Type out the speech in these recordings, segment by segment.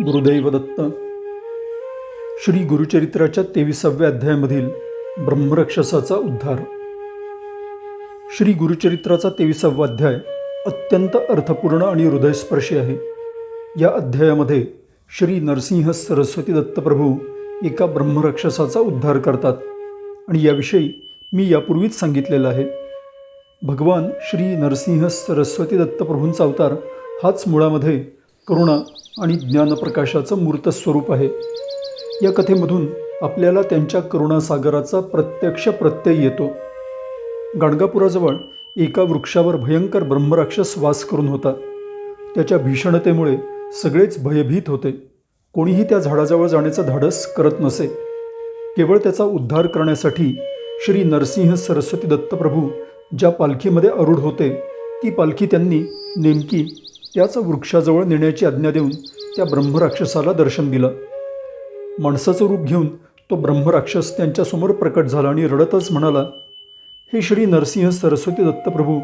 गुरुदैव दत्त. श्री गुरुचरित्राच्या तेविसाव्या अध्यायामधील ब्रह्मरक्षसाचा उद्धार. श्री गुरुचरित्राचा तेविसावा अध्याय अत्यंत अर्थपूर्ण आणि हृदयस्पर्शी आहे. या अध्यायामध्ये श्री नरसिंह सरस्वती दत्तप्रभू एका ब्रह्मरक्षसाचा उद्धार करतात आणि याविषयी मी यापूर्वीच सांगितलेलं आहे. भगवान श्री नरसिंह सरस्वती दत्तप्रभूंचा अवतार हाच मुळामध्ये करुणा आणि ज्ञानप्रकाशाचं मूर्त स्वरूप आहे. या कथेमधून आपल्याला त्यांच्या करुणासागराचा प्रत्यक्ष प्रत्यय येतो. गाणगापुराजवळ एका वृक्षावर भयंकर ब्रह्मराक्षस वास करून होता. त्याच्या भीषणतेमुळे सगळेच भयभीत होते. कोणीही त्या झाडाजवळ जाण्याचं धाडस करत नसे. केवळ त्याचा उद्धार करण्यासाठी श्री नरसिंह सरस्वती दत्तप्रभू ज्या पालखीमध्ये अरूढ होते ती पालखी त्यांनी नेमकी त्याच वृक्षाजवळ नेण्याची आज्ञा देऊन त्या ब्रह्मराक्षसाला दर्शन दिलं. माणसाचं रूप घेऊन तो ब्रह्मराक्षस त्यांच्यासमोर प्रकट झाला आणि रडतच म्हणाला हे श्री नरसिंह सरस्वती दत्तप्रभू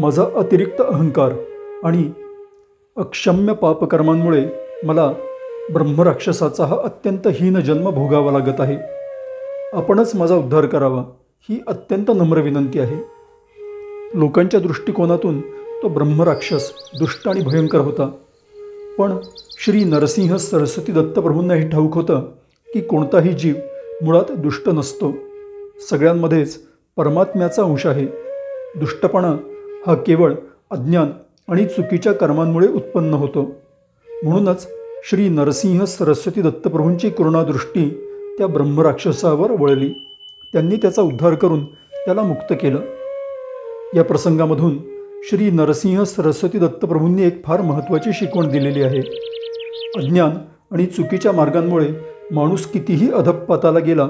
माझा अतिरिक्त अहंकार आणि अक्षम्य पापकर्मांमुळे मला ब्रह्मराक्षसाचा हा अत्यंत हीन जन्म भोगावा लागत आहे. आपणच माझा उद्धार करावा ही अत्यंत नम्र विनंती आहे. लोकांच्या दृष्टिकोनातून तो ब्रह्मराक्षस दुष्ट आणि भयंकर होता. पण श्री नरसिंह सरस्वती दत्तप्रभूंना हे ठाऊक होतं की कोणताही जीव मुळात दुष्ट नसतो. सगळ्यांमध्येच परमात्म्याचा अंश आहे. दुष्टपणा हा केवळ अज्ञान आणि चुकीच्या कर्मांमुळे उत्पन्न होतो. म्हणूनच श्री नरसिंह सरस्वती दत्तप्रभूंची करुणादृष्टी त्या ब्रह्मराक्षसावर वळली. त्यांनी त्याचा उद्धार करून त्याला मुक्त केलं. या प्रसंगामधून श्री नरसिंह सरस्वती दत्तप्रभूंनी एक फार महत्त्वाची शिकवण दिलेली आहे. अज्ञान आणि चुकीच्या मार्गांमुळे माणूस कितीही अधपपाताला गेला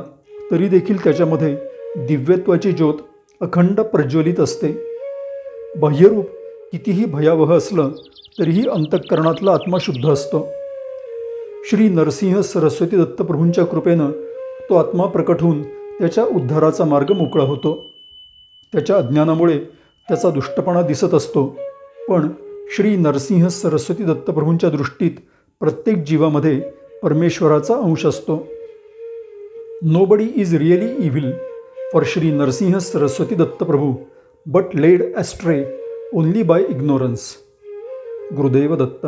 तरी देखील त्याच्यामध्ये दिव्यत्वाची ज्योत अखंड प्रज्वलित असते. बाह्यरूप कितीही भयावह असलं तरीही अंतःकरणातला आत्मा शुद्ध असतो. श्री नरसिंह सरस्वती दत्तप्रभूंच्या कृपेनं तो आत्मा प्रकट होऊन त्याच्या उद्धाराचा मार्ग मोकळा होतो. त्याच्या अज्ञानामुळे त्याचा दुष्टपणा दिसत असतो. पण श्री नरसिंह सरस्वती दत्तप्रभूंच्या दृष्टीत प्रत्येक जीवामध्ये परमेश्वराचा अंश असतो. Nobody is really evil for Shri Narasimha Saraswati Dattaprabhu but led astray only by ignorance Gurudev Datta.